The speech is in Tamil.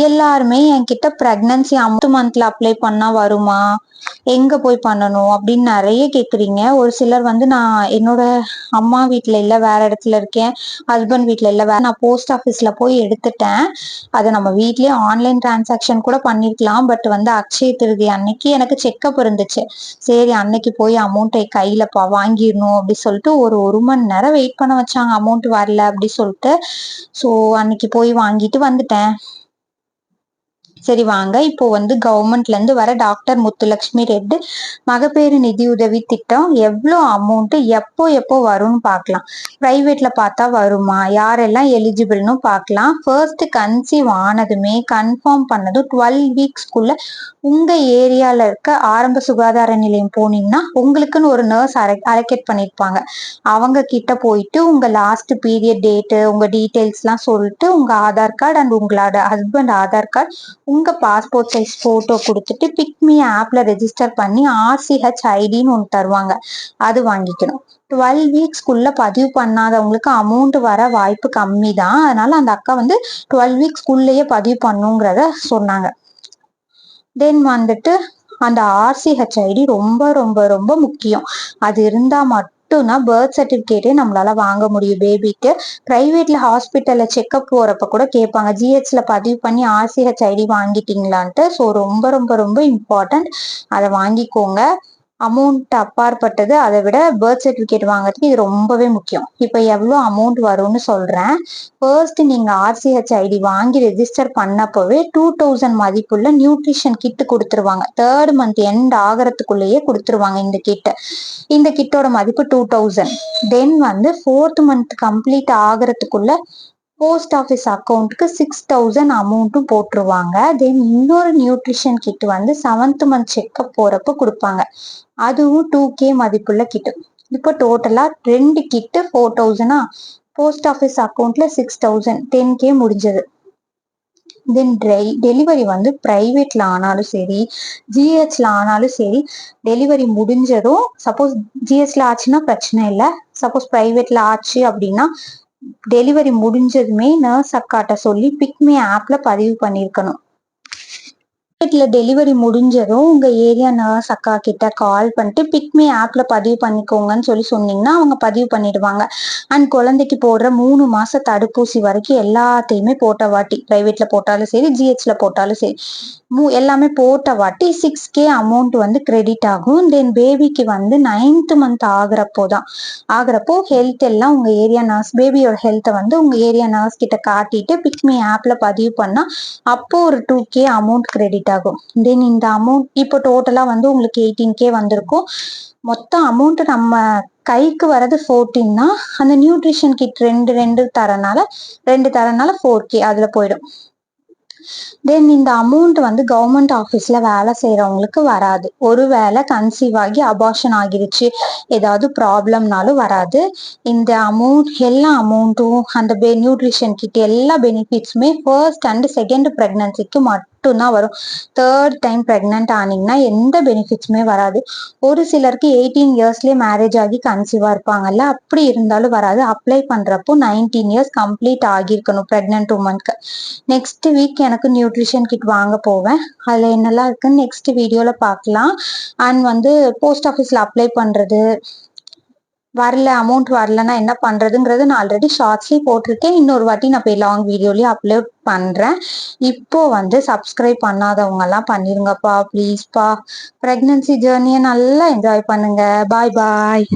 எல்லாருமே என்கிட்ட ப்ரெக்னன்சி அமௌண்ட் மந்த்ல அப்ளை பண்ணா வருமா? எங்க போய் பண்ணணும்? அப்படின்னு நிறைய கேக்குறீங்க. ஒரு சிலர் வந்து நான் என்னோட அம்மா வீட்டுல இல்ல வேற இடத்துல இருக்கேன். ஹஸ்பண்ட் வீட்டுல இல்ல வேற நான் போஸ்ட் ஆபீஸ்ல போய் எடுத்துட்டேன். அதை நம்ம வீட்லயே ஆன்லைன் டிரான்சாக்ஷன் கூட பண்ணிருக்கலாம். பட் வந்து அக்ஷய திருதி அன்னைக்கு எனக்கு செக்கப் இருந்துச்சு. சரி அன்னைக்கு போய் அமௌண்ட்டை கையில பா வாங்கிடணும் அப்படி சொல்லிட்டு ஒரு ஒரு மணி நேரம் வெயிட் பண்ண வச்சாங்க. அமௌண்ட் வரல அப்படி சொல்லிட்டு ஸோ அன்னைக்கு போய் வாங்கிட்டு வந்துட்டேன். சரி வாங்க. இப்போ வந்து கவர்மெண்ட்ல இருந்து வர டாக்டர் முத்துலட்சுமி ரெட்டு மகப்பேறு நிதி உதவி திட்டம் எவ்வளோ அமௌண்ட் எப்போ எப்போ வரும்னு பார்க்கலாம். பிரைவேட்ல பார்த்தா வருமா? யாரெல்லாம் எலிஜிபிள்னு பார்க்கலாம். ஃபர்ஸ்ட் கன்சீவ் ஆனதுமே கன்ஃபார்ம் பண்ணதும் டுவெல் வீக்ஸ்க்குள்ள உங்க ஏரியால இருக்க ஆரம்ப சுகாதார நிலையம் போனீங்கன்னா உங்களுக்குன்னு ஒரு நர்ஸ் அலோகேட் பண்ணிருப்பாங்க. அவங்க கிட்ட போயிட்டு உங்க லாஸ்ட் பீரியட் டேட்டு உங்க டீட்டெயில்ஸ் எல்லாம் சொல்லிட்டு உங்க ஆதார் கார்டு அண்ட் உங்களோட ஹஸ்பண்ட் ஆதார் கார்டு உங்க பாஸ்போர்ட் சைஸ் போட்டோ கொடுத்துட்டு பிக்மி ஆப்ல ரெஜிஸ்டர் பண்ணி ஆர்சிஹெச் ஐடின்னு ஒன்று தருவாங்க. அது வாங்கிக்கணும். டுவெல் வீக்ஸ்க்குள்ள பதிவு பண்ணாதவங்களுக்கு அமௌண்ட் வர வாய்ப்பு கம்மி தான் அதனால அந்த அக்கா வந்து டுவெல் வீக்ஸ்க்குள்ளேயே பதிவு பண்ணுங்கிறத சொன்னாங்க. தென் வந்துட்டு அந்த ஆர்சிஹெச் ஐடி ரொம்ப ரொம்ப ரொம்ப முக்கியம். அது இருந்தா மட்டும் மட்டும்தான் பர்த் சர்டிபிகேட்டே நம்மளால வாங்க முடியும் பேபிக்கு பிரைவேட்ல ஹாஸ்பிட்டல்ல செக்அப் போறப்ப கூட கேட்பாங்க ஜிஹெச்ல பதிவு பண்ணி ஆர்சிஹெச் ஐடி வாங்கிட்டீங்களான்ட்டு. ஸோ ரொம்ப ரொம்ப ரொம்ப இம்பார்ட்டன்ட் அதை வாங்கிக்கோங்க. அமௌண்ட் அப்பாற்பட்டது அதை விட பர்த் சர்டிஃபிகேட் வாங்குறதுக்கு இது ரொம்பவே முக்கியம். இப்போ எவ்வளோ அமௌண்ட் வரும்னு சொல்கிறேன் ஃபர்ஸ்ட் நீங்கள் ஆர்சிஹெச் ஐடி வாங்கி ரெஜிஸ்டர் பண்ணப்போவே டூ தௌசண்ட் மதிப்புள்ள நியூட்ரிஷன் கிட்டு கொடுத்துருவாங்க. தேர்ட் மந்த் எண்ட் ஆகிறதுக்குள்ளேயே கொடுத்துருவாங்க இந்த கிட்ட இந்த கிட்டோட மதிப்பு டூ தௌசண்ட் தென் வந்து ஃபோர்த் மந்த் கம்ப்ளீட் ஆகிறதுக்குள்ள போஸ்ட் ஆஃபீஸ் அக்கௌண்ட்டுக்கு சிக்ஸ் தௌசண்ட் அமௌண்ட்டும் போட்டுருவாங்க. தென் இன்னொரு நியூட்ரிஷன் கிட் வந்து செவன்த் மந்த் செக்அப் போகிறப்ப கொடுப்பாங்க. அதுவும் டூ கே மதிப்புள்ள கிட்டு இப்போ டோட்டலாக ரெண்டு கிட்டு ஃபோர் தௌசண்டா போஸ்ட் ஆஃபீஸ் அக்கௌண்ட்டில் சிக்ஸ் தௌசண்ட் டென் கே முடிஞ்சது. தென் டெலிவரி வந்து ப்ரைவேட்டில் ஆனாலும் சரி ஜிஹெச்ல ஆனாலும் சரி டெலிவரி முடிஞ்சதும் சப்போஸ் ஜிஹெச்சில் ஆச்சுன்னா பிரச்சனை இல்லை. சப்போஸ் ப்ரைவேட்டில் ஆச்சு அப்படின்னா டெலிவரி முடிஞ்சதுமே நர்ஸ் அக்காட்ட சொல்லி பிக்மி ஆப்ல பதிவு பண்ணிருக்கணும். வீட்டுல டெலிவரி முடிஞ்சதும் உங்க ஏரியா நர்ஸ் அக்கா கிட்ட கால் பண்ணிட்டு பிக்மி ஆப்ல பதிவு பண்ணிக்கோங்கன்னு சொல்லி சொன்னீங்கன்னா அவங்க பதிவு பண்ணிடுவாங்க. அண்ட் குழந்தைக்கு போடுற மூணு மாச தடுப்பூசி வரைக்கும் எல்லாத்தையுமே போட்ட வாட்டி பிரைவேட்ல போட்டாலும் சரி ஜிஹெச்ல போட்டாலும் சரி மூ எல்லாமே போட்ட வாட்டி சிக்ஸ் கே அமௌண்ட் வந்து கிரெடிட் ஆகும். தென் பேபிக்கு வந்து நைன்த் மந்த் ஆகுறப்போ தான். ஆகுறப்போ ஹெல்த் எல்லாம் உங்க ஏரியா நர்ஸ் பேபியோட ஹெல்த்தை வந்து உங்க ஏரியா நர்ஸ் கிட்ட காட்டிட்டு பிக்மி ஆப்ல பதிவு பண்ணா அப்போ ஒரு டூ கே அமௌண்ட் கிரெடிட் ஆகும். தென் இந்த அமௌண்ட் இப்போ டோட்டலாக வந்து உங்களுக்கு எயிட்டீன் கே வந்திருக்கும். மொத்த அமௌண்ட் நம்ம கைக்கு வர்றது ஃபோர்டீன் தான் அந்த நியூட்ரிஷன் கிட் ரெண்டு ரெண்டு தரனால ரெண்டு தரனால ஃபோர் கே அதில் போயிடும். தென் இந்த அமௌண்ட் வந்து கவர்மெண்ட் ஆஃபீஸில் வேலை செய்யறவங்களுக்கு வராது. ஒருவேளை கன்சீவ் ஆகி அபார்ஷன் ஆகிருச்சு ஏதாவது ப்ராப்ளம்னாலும் வராது. இந்த அமௌண்ட் எல்லா அமௌண்ட்டும் அந்த பெ நியூட்ரிஷன் கிட் எல்லா பெனிஃபிட்ஸுமே ஃபர்ஸ்ட் அண்ட் செகண்ட் ப்ரெக்னன்சிக்கு மட்டும் மட்டும்தான் வரும். தேர்ட் டைம் ப்ரெக்னென்ட் ஆனீங்கன்னா எந்த பெனிஃபிட்ஸுமே வராது. ஒரு சிலருக்கு எயிட்டீன் இயர்ஸ்லேயே மேரேஜ் ஆகி கன்சீவாக இருப்பாங்கல்ல அப்படி இருந்தாலும் வராது. அப்ளை பண்ணுறப்போ நைன்டீன் இயர்ஸ் கம்ப்ளீட் ஆகியிருக்கணும் ப்ரெக்னென்ட் உமனுக்கு நெக்ஸ்ட் வீக் எனக்கு நியூட்ரிஷன் கிட் வாங்க போவேன். அதில் என்னெல்லாம் இருக்குன்னு நெக்ஸ்ட் வீடியோவில் பார்க்கலாம் அண்ட் வந்து போஸ்ட் ஆஃபீஸில் அப்ளை பண்ணுறது வரல அமௌண்ட் வரலன்னா என்ன பண்றதுங்கிறது நான் ஆல்ரெடி ஷார்ட்ஸ்லேயும் போட்டிருக்கேன். இன்னொரு வாட்டி நான் போய் லாங் வீடியோலயும் அப்லோட் பண்றேன். இப்போ வந்து சப்ஸ்கிரைப் பண்ணாதவங்க எல்லாம் பண்ணிருங்கப்பா ப்ளீஸ்ப்பா ப்ரெக்னன்சி ஜேர்னியை நல்லா என்ஜாய் பண்ணுங்க. பாய் பாய்